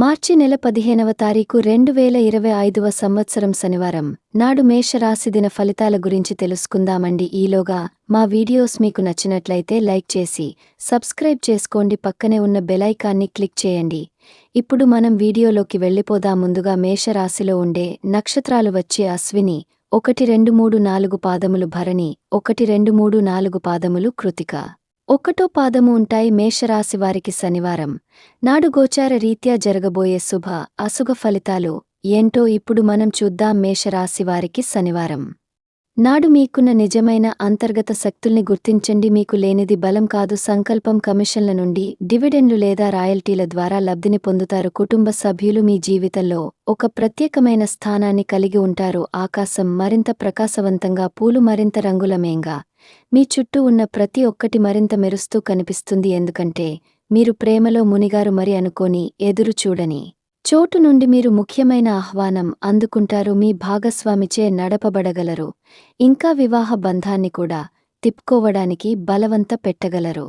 మార్చి నెల పదిహేనవ తారీఖు రెండు వేల ఇరవై ఐదవ సంవత్సరం శనివారం. నాడు మేషరాశి దిన ఫలితాల గురించి తెలుసుకుందామండి. ఈలోగా మా వీడియోస్ మీకు నచ్చినట్లయితే లైక్ చేసి సబ్స్క్రైబ్ చేసుకోండి. పక్కనే ఉన్న బెలైకాన్ని క్లిక్ చేయండి. ఇప్పుడు మనం వీడియోలోకి వెళ్ళిపోదా ముందుగా మేషరాశిలో ఉండే నక్షత్రాలు వచ్చే అశ్విని ఒకటి రెండు మూడు నాలుగు పాదములు భరణి ఒకటి రెండు మూడు నాలుగు పాదములు కృతిక. ఒకటో పాదము ఉంటాయి మేషరాశి వారికి శనివారం. నాడు గోచార రీత్యా జరగబోయే శుభ అశుభ ఫలితాలు ఏంటో ఇప్పుడు మనం చూద్దాం మేషరాశి వారికి శనివారం. నాడు మీకున్న నిజమైన అంతర్గత శక్తుల్ని గుర్తించండి. మీకు లేనిది బలం కాదు. సంకల్పం కమిషన్ల నుండి డివిడెండ్లు లేదా రాయల్టీల ద్వారా లబ్ధిని పొందుతారు. కుటుంబ సభ్యులు మీ జీవితంలో ఒక ప్రత్యేకమైన స్థానాన్ని కలిగి ఉంటారు. ఆకాశం మరింత ప్రకాశవంతంగా పూలు మరింత రంగులమేంగా మీ చుట్టూ ఉన్న ప్రతి ఒక్కటి మరింత మెరుస్తూ కనిపిస్తుంది. ఎందుకంటే మీరు ప్రేమలో మునిగారు మరి అనుకోని ఎదురు చూడని చోటు నుండి మీరు ముఖ్యమైన ఆహ్వానం అందుకుంటారు మీ భాగస్వామిచే నడపబడగలరు. ఇంకా వివాహ బంధాన్ని కూడా తిప్పుకోవడానికి బలవంత పెట్టగలరు.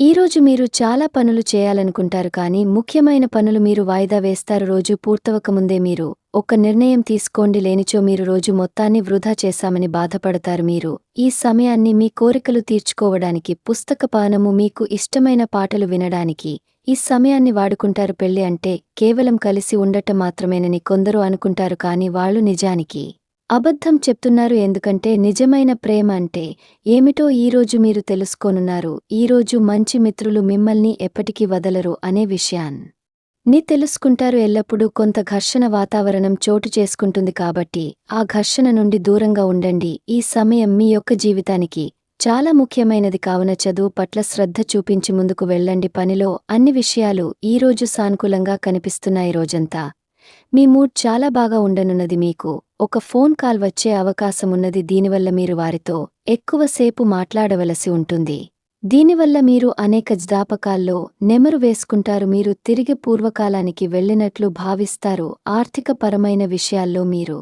ఈరోజు మీరు చాలా పనులు చేయాలనుకుంటారు కానీ ముఖ్యమైన పనులు మీరు వాయిదా వేస్తారు. రోజు పూర్తవకముందే మీరు ఒక నిర్ణయం తీసుకోండి. లేనిచో మీరు రోజు మొత్తాన్ని వృధా చేశామని బాధపడతారు మీరు. ఈ సమయాన్ని మీ కోరికలు తీర్చుకోవడానికి పుస్తకపానము మీకు ఇష్టమైన పాటలు వినడానికి ఈ సమయాన్ని వాడుకుంటారు పెళ్ళి అంటే కేవలం కలిసి ఉండటం మాత్రమేనని కొందరు అనుకుంటారు కాని వాళ్ళు నిజానికి అబద్ధం చెప్తున్నారు ఎందుకంటే నిజమైన ప్రేమ అంటే ఏమిటో ఈరోజు మీరు తెలుసుకోనున్నారు. ఈరోజు మంచి మిత్రులు మిమ్మల్ని ఎప్పటికీ వదలరు అనే విషయాన్. ని తెలుసుకుంటారు ఎల్లప్పుడూ కొంత ఘర్షణ వాతావరణం చోటు చేసుకుంటుంది కాబట్టి ఆ ఘర్షణ నుండి దూరంగా ఉండండి. ఈ సమయం మీ యొక్క జీవితానికి చాలా ముఖ్యమైనది కావున చదువు పట్ల శ్రద్ధ చూపించి ముందుకు వెళ్ళండి. పనిలో అన్ని విషయాలు ఈరోజు సానుకూలంగా కనిపిస్తున్నాయి రోజంతా. మీ మూడ్ చాలా బాగా ఉండనున్నది మీకు. ఒక ఫోన్ కాల్ వచ్చే అవకాశమున్నది. దీనివల్ల మీరు వారితో ఎక్కువసేపు మాట్లాడవలసి ఉంటుంది. దీనివల్ల మీరు అనేక జ్ఞాపకాల్లో నెమరు వేసుకుంటారు. మీరు తిరిగి పూర్వకాలానికి వెళ్ళినట్లు భావిస్తారు. ఆర్థికపరమైన విషయాల్లో మీరు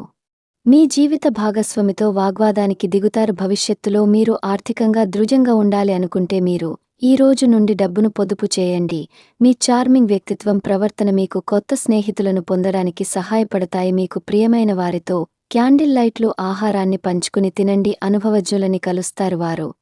మీ జీవిత భాగస్వామితో వాగ్వాదానికి దిగుతారు భవిష్యత్తులో మీరు ఆర్థికంగా దృఢంగా ఉండాలి అనుకుంటే మీరు ఈ రోజు నుండి డబ్బును పొదుపు చేయండి. మీ చార్మింగ్ వ్యక్తిత్వం ప్రవర్తన మీకు కొత్త స్నేహితులను పొందడానికి సహాయపడతాయి. మీకు ప్రియమైన వారితో క్యాండిల్ లైట్లు ఆహారాన్ని పంచుకుని తినండి. అనుభవజ్ఞులని కలుస్తారు వారు.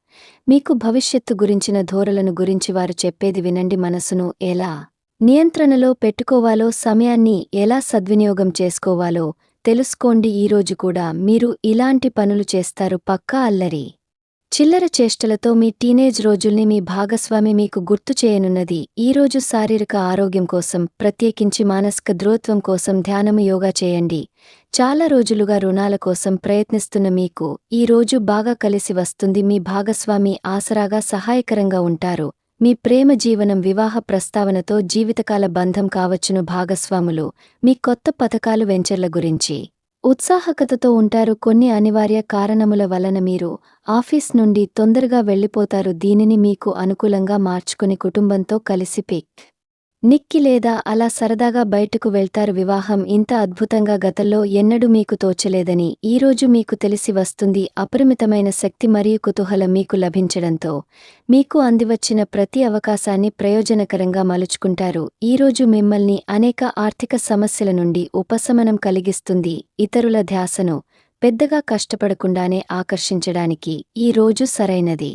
మీకు భవిష్యత్తు గురించిన ధోరలను గురించి వారు చెప్పేది వినండి. మనసును ఎలా నియంత్రణలో పెట్టుకోవాలో సమయాన్ని ఎలా సద్వినియోగం చేసుకోవాలో తెలుసుకోండి ఈరోజు కూడా మీరు ఇలాంటి పనులు చేస్తారు పక్కా అల్లరి. చిల్లర చేష్టలతో మీ టీనేజ్ రోజుల్ని మీ భాగస్వామి మీకు గుర్తు చేయనున్నది. ఈరోజు శారీరక ఆరోగ్యం కోసం ప్రత్యేకించి మానసిక ద్రోత్వం కోసం ధ్యానము యోగా చేయండి. చాలా రోజులుగా రుణాల కోసం ప్రయత్నిస్తున్న మీకు ఈ రోజు బాగా కలిసి వస్తుంది. మీ భాగస్వామి ఆసరాగా సహాయకరంగా ఉంటారు. మీ ప్రేమ జీవనం వివాహ ప్రస్తావనతో జీవితకాల బంధం కావచ్చును భాగస్వాములు. మీ కొత్త పథకాలు వెంచర్ల గురించి. ఉత్సాహకతతో ఉంటారు కొన్ని అనివార్య కారణముల వలన మీరు ఆఫీస్ నుండి తొందరగా వెళ్ళిపోతారు. దీనిని మీకు అనుకూలంగా మార్చుకుని కుటుంబంతో కలిసి పిక్. నిక్కి లేదా అలా సరదాగా బయటకు వెళ్తారు వివాహం ఇంత అద్భుతంగా గతంలో ఎన్నడూ మీకు తోచలేదని ఈరోజు మీకు తెలిసి వస్తుంది అపరిమితమైన శక్తి మరియు కుతూహలం మీకు లభించడంతో. మీకు అందివచ్చిన ప్రతి అవకాశాన్ని ప్రయోజనకరంగా మలుచుకుంటారు. ఈరోజు మిమ్మల్ని అనేక ఆర్థిక సమస్యల నుండి ఉపశమనం కలిగిస్తుంది ఇతరుల ధ్యాసను పెద్దగా కష్టపడకుండానే ఆకర్షించడానికి ఈ రోజు సరైనది.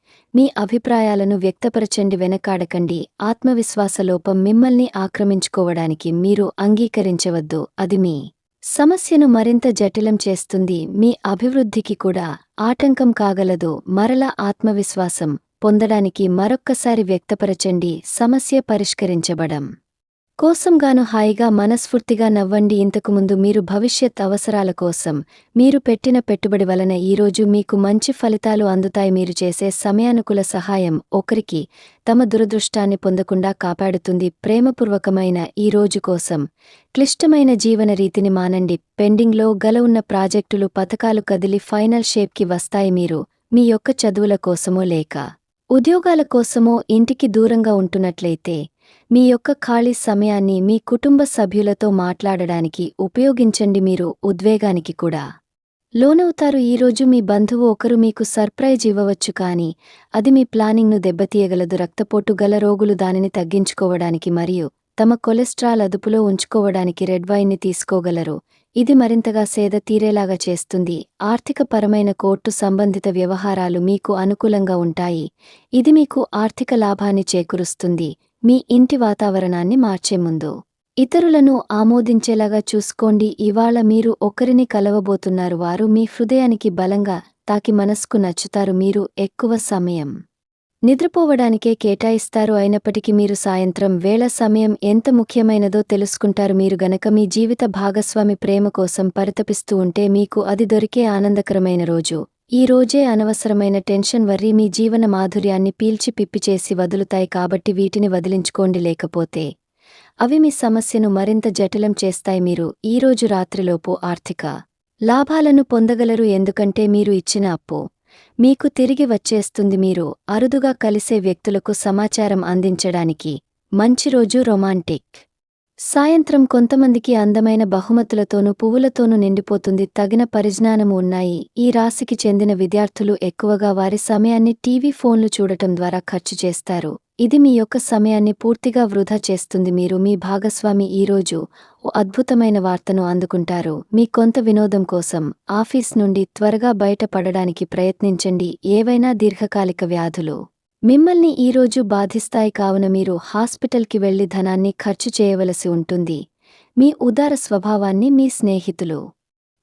మీ అభిప్రాయాలను వ్యక్తపరచండి వెనకాడకండి. ఆత్మవిశ్వాసలోపం మిమ్మల్ని ఆక్రమించుకోవడానికి మీరు అంగీకరించవద్దు. అది మీ సమస్యను మరింత జటిలం చేస్తుంది. మీ అభివృద్ధికి కూడా ఆటంకం కాగలదు. మరల ఆత్మవిశ్వాసం పొందడానికి మరొక్కసారి వ్యక్తపరచండి. సమస్య పరిష్కరించబడం. కోసంగాను హాయిగా మనస్ఫూర్తిగా నవ్వండి. ఇంతకుముందు మీరు భవిష్యత్ అవసరాల కోసం మీరు పెట్టిన పెట్టుబడి వలన ఈరోజు మీకు మంచి ఫలితాలు అందుతాయి. మీరు చేసే సమయానుకూల సహాయం ఒకరికి తమ దురదృష్టాన్ని పొందకుండా కాపాడుతుంది. ప్రేమపూర్వకమైన ఈ రోజు కోసం క్లిష్టమైన జీవన రీతిని మానండి. పెండింగ్లో గల ఉన్న ప్రాజెక్టులు పథకాలు కదిలి ఫైనల్ షేప్కి వస్తాయి మీరు. మీ యొక్క చదువుల కోసమో లేక ఉద్యోగాల కోసమో ఇంటికి దూరంగా ఉంటున్నట్లయితే మీ యొక్క ఖాళీ సమయాన్ని మీ కుటుంబ సభ్యులతో మాట్లాడడానికి ఉపయోగించండి మీరు ఉద్వేగానికి కూడా. లోనవుతారు ఈరోజు మీ బంధువు ఒకరు మీకు సర్ప్రైజ్ ఇవ్వవచ్చు కాని అది మీ ప్లానింగ్ను దెబ్బతీయగలదు. రక్తపోటు గల రోగులు దానిని తగ్గించుకోవడానికి మరియు తమ కొలెస్ట్రాల్ అదుపులో ఉంచుకోవడానికి రెడ్ వైన్ని తీసుకోగలరు. ఇది మరింతగా సేద తీరేలాగా చేస్తుంది. ఆర్థికపరమైన కోర్టు సంబంధిత వ్యవహారాలు మీకు అనుకూలంగా ఉంటాయి. ఇది మీకు ఆర్థిక లాభాన్ని చేకూరుస్తుంది. మీ ఇంటి వాతావరణాన్ని మార్చే ముందు. ఇతరులను ఆమోదించేలాగా చూసుకోండి. ఇవాళ మీరు ఒకరిని కలవబోతున్నారు. వారు మీ హృదయానికి బలంగా తాకి మనస్కు నచ్చుతారు. మీరు ఎక్కువ సమయం నిద్రపోవడానికే కేటాయిస్తారు. అయినప్పటికీ మీరు సాయంత్రం వేళ సమయం ఎంత ముఖ్యమైనదో తెలుసుకుంటారు. మీరు గనక మీ జీవిత భాగస్వామి ప్రేమ కోసం పరితపిస్తూ ఉంటే మీకు అది దొరికే ఆనందకరమైన రోజు. ఈ రోజే అనవసరమైన టెన్షన్ వర్రీ మీ జీవన మాధుర్యాన్ని పీల్చి పిప్పిచేసి వదులుతాయి కాబట్టి వీటిని వదిలించుకోండి లేకపోతే. అవి మీ సమస్యను మరింత జటిలం చేస్తాయి మీరు. ఈరోజు రాత్రిలోపు ఆర్థిక లాభాలను పొందగలరు ఎందుకంటే మీరు ఇచ్చిన అప్పు మీకు తిరిగి వచ్చేస్తుంది మీరు. అరుదుగా కలిసే వ్యక్తులకు సమాచారం అందించడానికి మంచి రోజు రొమాంటిక్. సాయంత్రం కొంతమందికి అందమైన బహుమతులతోనూ పువ్వులతోనూ నిండిపోతుంది. తగిన పరిజ్ఞానము ఉన్నాయి. ఈ రాశికి చెందిన విద్యార్థులు ఎక్కువగా వారి సమయాన్ని టీవీ ఫోన్లు చూడటం ద్వారా ఖర్చు చేస్తారు. ఇది మీ యొక్క సమయాన్ని పూర్తిగా వృధా చేస్తుంది. మీరు మీ భాగస్వామి ఈరోజు ఓ అద్భుతమైన వార్తను అందుకుంటారు. మీ కొంత వినోదం కోసం ఆఫీస్ నుండి త్వరగా బయటపడడానికి ప్రయత్నించండి. ఏవైనా దీర్ఘకాలిక వ్యాధులు మిమ్మల్ని ఈరోజు బాధిస్తాయి కావున మీరు హాస్పిటల్కి వెళ్ళి ధనాన్ని ఖర్చు చేయవలసి ఉంటుంది. మీ ఉదార స్వభావాన్ని మీ స్నేహితులు.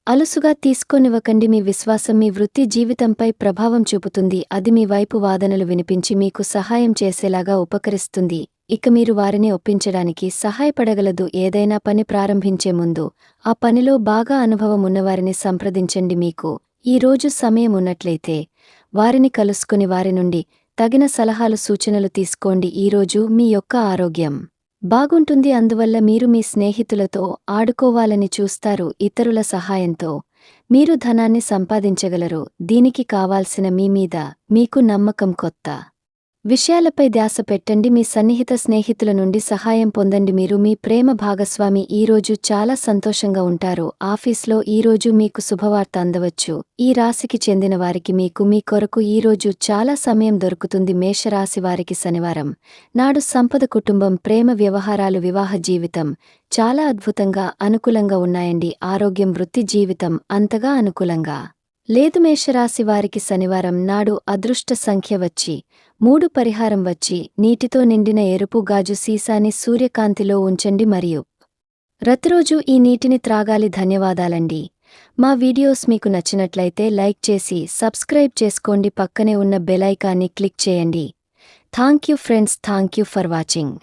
అలుసుగా తీసుకోనివ్వకండి. మీ విశ్వాసం మీ వృత్తి జీవితంపై ప్రభావం చూపుతుంది. అది మీ వైపు వాదనలు వినిపించి మీకు సహాయం చేసేలాగా ఉపకరిస్తుంది. ఇక మీరు వారిని ఒప్పించడానికి సహాయపడగలదు. ఏదైనా పని ప్రారంభించే ముందు ఆ పనిలో బాగా అనుభవం ఉన్నవారిని సంప్రదించండి మీకు. ఈ రోజు సమయం ఉన్నట్లయితే వారిని కలుసుకుని వారి నుండి తగిన సలహాలు సూచనలు తీసుకోండి ఈరోజు మీ యొక్క ఆరోగ్యం. బాగుంటుంది అందువల్ల మీరు మీ స్నేహితులతో ఆడుకోవాలని చూస్తారు ఇతరుల సహాయంతో. మీరు ధనాన్ని సంపాదించగలరు దీనికి కావాల్సిన మీ మీద మీకు నమ్మకం కొత్త. విషయాలపై ధ్యాస పెట్టండి. మీ సన్నిహిత స్నేహితుల నుండి సహాయం పొందండి. మీరు మీ ప్రేమ భాగస్వామి. ఈరోజు చాలా సంతోషంగా ఉంటారు. ఆఫీస్లో ఈరోజు మీకు శుభవార్త అందవచ్చు. ఈ రాశికి చెందిన వారికి మీకు మీ కొరకు ఈరోజు చాలా సమయం దొరుకుతుంది. మేషరాశి వారికి శనివారం. నాడు సంపద కుటుంబం ప్రేమ వ్యవహారాలు వివాహ జీవితం చాలా అద్భుతంగా అనుకూలంగా ఉన్నాయండి. ఆరోగ్యం వృత్తి జీవితం అంతగా అనుకూలంగా. లేదు మేషరాశి వారికి శనివారం నాడు అదృష్ట సంఖ్య వచ్చి మూడు పరిహారం వచ్చి నీటితో నిండిన ఎరుపు గాజు సీసాని సూర్యకాంతిలో ఉంచండి మరియు ప్రతిరోజు ఈ నీటిని త్రాగాలి ధన్యవాదాలండి. మా వీడియోస్ మీకు నచ్చినట్లయితే లైక్ చేసి సబ్స్క్రైబ్ చేసుకోండి పక్కనే ఉన్న బెలైకాన్ని క్లిక్ చేయండి. Thank you friends thank you for watching.